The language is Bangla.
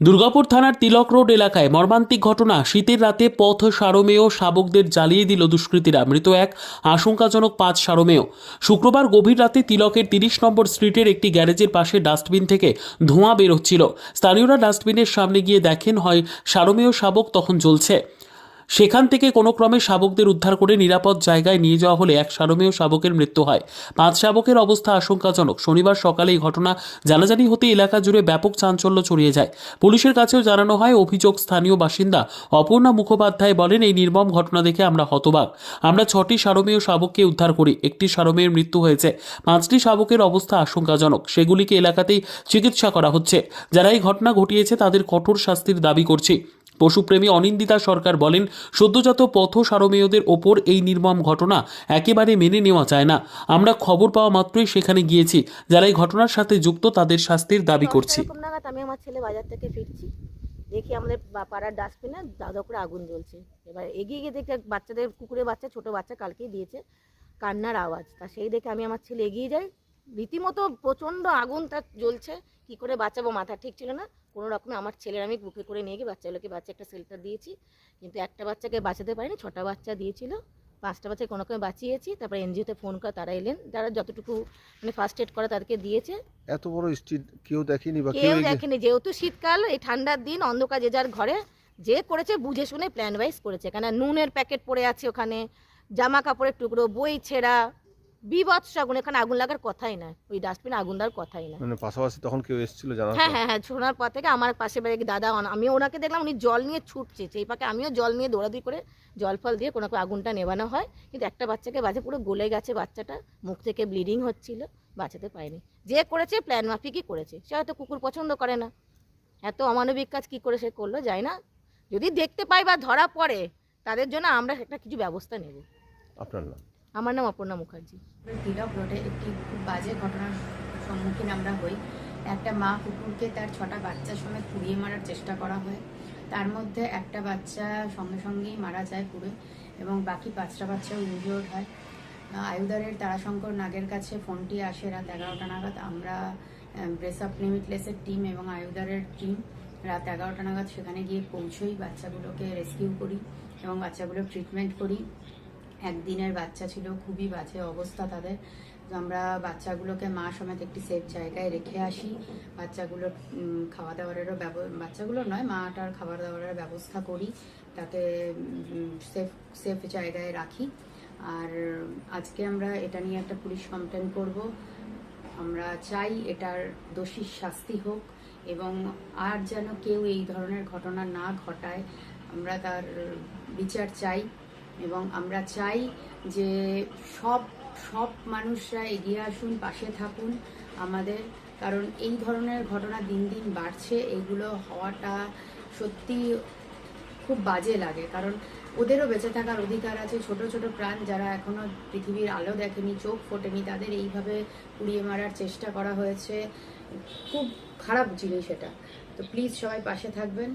দুর্গাপুর থানার তিলক রোড এলাকায় মর্মান্তিক ঘটনা। শীতের রাতে পথ সারমেয় শাবকদের জ্বালিয়ে দিল দুষ্কৃতীরা। মৃত এক, আশঙ্কাজনক পাঁচ সারমেয়। শুক্রবার গভীর রাতে তিলকের তিরিশ নম্বর স্ট্রিটের একটি গ্যারেজের পাশে ডাস্টবিন থেকে ধোঁয়া বেরোচ্ছিল। স্থানীয়রা ডাস্টবিনের সামনে গিয়ে দেখেন, হয় সারমেয় শাবক তখন জ্বলছে। সেখান থেকে কোনো ক্রমে শাবকদের উদ্ধার করে নিরাপদ জায়গায় নিয়ে যাওয়া হলে এক সারমেয় শাবকের মৃত্যু হয়। পাঁচ শাবকের অবস্থা আশঙ্কাজনক। শনিবার সকালে এই ঘটনা জানাজানি হতে এলাকা জুড়ে ব্যাপক চাঞ্চল্য ছড়িয়ে যায়। পুলিশের কাছেও জানানো হয়, অভিযোগ স্থানীয় বাসিন্দা অপর্ণা মুখোপাধ্যায় বলেন, এই নির্মম ঘটনা দেখে আমরা হতবাক। আমরা ছটি সারমেয় শাবককে উদ্ধার করি। একটি সারমেয়ের মৃত্যু হয়েছে। পাঁচটি শাবকের অবস্থা আশঙ্কাজনক। সেগুলিকে এলাকাতেই চিকিৎসা করা হচ্ছে। যারা এই ঘটনা ঘটিয়েছে তাদের কঠোর শাস্তির দাবি করছি। পশুপ্রেমী অনিন্দিতা সরকার বলেন সদ্যজাত পথ সারমেয়দের ওপর এই নির্মম ঘটনা একেবারে মেনে নেওয়া যায় না। আমরা খবর পাওয়া মাত্রই সেখানে গিয়েছি যারা এই ঘটনার সাথে যুক্ত তাদের শাস্তির দাবি করছি। আমি আমার ছেলে বাজার থেকে ফিরছি দেখি আমাদের পাড়ার ডাস্টবিনে দাদা করে আগুন জ্বলছে। এবার এগিয়ে গিয়ে দেখি বাচ্চাদের কুকুরের বাচ্চা ছোট বাচ্চা কালকেই দিয়েছে কান্নার আওয়াজ। তা সেই দেখে আমি আমার ছেলে এগিয়ে যাই রীতিমতো প্রচণ্ড আগুন তার জ্বলছে কি করে বাঁচাবো মাথা ঠিক ছিল না। কোনো রকমে আমার ছেলের আমি বুকে করে নিয়ে গিয়ে বাচ্চাগুলোকে বাচ্চা একটা শেল্টার দিয়েছি। কিন্তু একটা বাচ্চাকে বাঁচাতে পারিনি ছটা বাচ্চা দিয়েছিল। পাঁচটা বাচ্চা কোনো রকমে বাঁচিয়েছি। তারপরে এনজিওতে ফোন করে তারা এলেন। যারা যতটুকু মানে ফার্স্ট এড করে তাদেরকে দিয়েছে। এত বড় স্ট্রিট কেউ দেখেনি বা কেউ কেউ দেখেনি। যেহেতু শীতকাল এই ঠান্ডার দিন অন্ধকার যে যার ঘরে যে করেছে বুঝে শুনে প্ল্যান ওয়াইজ করেছে। কেন নুনের প্যাকেট পড়ে আছে ওখানে জামা কাপড়ের টুকরো বই ছেঁড়া বিভৎস আগুন এখানে আগুন লাগার কথাই না। ওই ডাস্টবিনে আগুন দেওয়ার কথাই না। মানে পাশাপাশি তখন কেউ এসেছিল জানা হ্যাঁ হ্যাঁ হ্যাঁ শোনার পর থেকে আমার পাশে বাড়ি দাদা আমি ওনাকে দেখলাম উনি জল নিয়ে ছুটছে। সেই পাকে আমিও জল নিয়ে দৌড়াদৌড়ি করে জল ফল দিয়ে কোনো আগুনটা নেভানো হয়। কিন্তু একটা বাচ্চাকে বাজে পুরো গলে গেছে বাচ্চাটা। মুখ থেকে ব্লিডিং হচ্ছিল বাঁচাতে পারেনি। যে করেছে প্ল্যান মাফিকই করেছে। সে হয়তো কুকুর পছন্দ করে না। এত অমানবিক কাজ কী করে সে করল যায় না। যদি দেখতে পাই বা ধরা পড়ে তাদের জন্য আমরা একটা কিছু ব্যবস্থা নেব। আপনার নাম? আমার নাম অপর্ণা মুখার্জি। তিলক রোডে একটি খুব বাজে ঘটনার সম্মুখীন আমরা হই। একটা মা কুকুরকে তার ছটা বাচ্চা সমেত পুড়িয়ে মারার চেষ্টা করা হয়। তার মধ্যে একটা বাচ্চা সঙ্গে সঙ্গেই মারা যায় পুড়ে এবং বাকি পাঁচটা বাচ্চা ইনজিওর্ড হয় আয়ুদারের তারাশঙ্কর নাগের কাছে ফোনটি আসে রাত এগারোটা নাগাদ। আমরা ব্রেস আপ লিমিটলেসের টিম এবং আয়ুদারের টিম রাত এগারোটা নাগাদ সেখানে গিয়ে পৌঁছই বাচ্চাগুলোকে রেস্কিউ করি এবং বাচ্চাগুলোর ট্রিটমেন্ট করি। একদিনের বাচ্চা ছিল খুবই বাজে অবস্থা তাদের। আমরা বাচ্চাগুলোকে মা সমেত একটি সেফ জায়গায় রেখে আসি। বাচ্চাগুলোর উম, খাওয়া দাওয়ারেরও বাচ্চাগুলো নয় মাটার খাবার দাবারের ব্যবস্থা করি। তাতে সেফ সেফ জায়গায় রাখি। আর আজকে আমরা এটা নিয়ে একটা পুলিশ কমপ্লেন করব। আমরা চাই এটার দোষীর শাস্তি হোক এবং আর যেন কেউ এই ধরনের ঘটনা না ঘটায়। আমরা তার বিচার চাই। এবং আমরা চাই যে সব সব মানুষরা এগিয়ে আসুন, পাশে থাকুন আমাদের। কারণ এই ধরনের ঘটনা দিন দিন বাড়ছে। এগুলো হওয়াটা সত্যি খুব বাজে লাগে। কারণ ওদেরও বেঁচে থাকার অধিকার আছে। ছোট ছোট প্রাণ যারা এখনও পৃথিবীর আলো দেখেনি, চোখ ফোটেনি, তাদের এইভাবে পুড়িয়ে মারার চেষ্টা করা হয়েছে। খুব খারাপ জিনিস এটা। তো প্লিজ সবাই পাশে থাকবেন।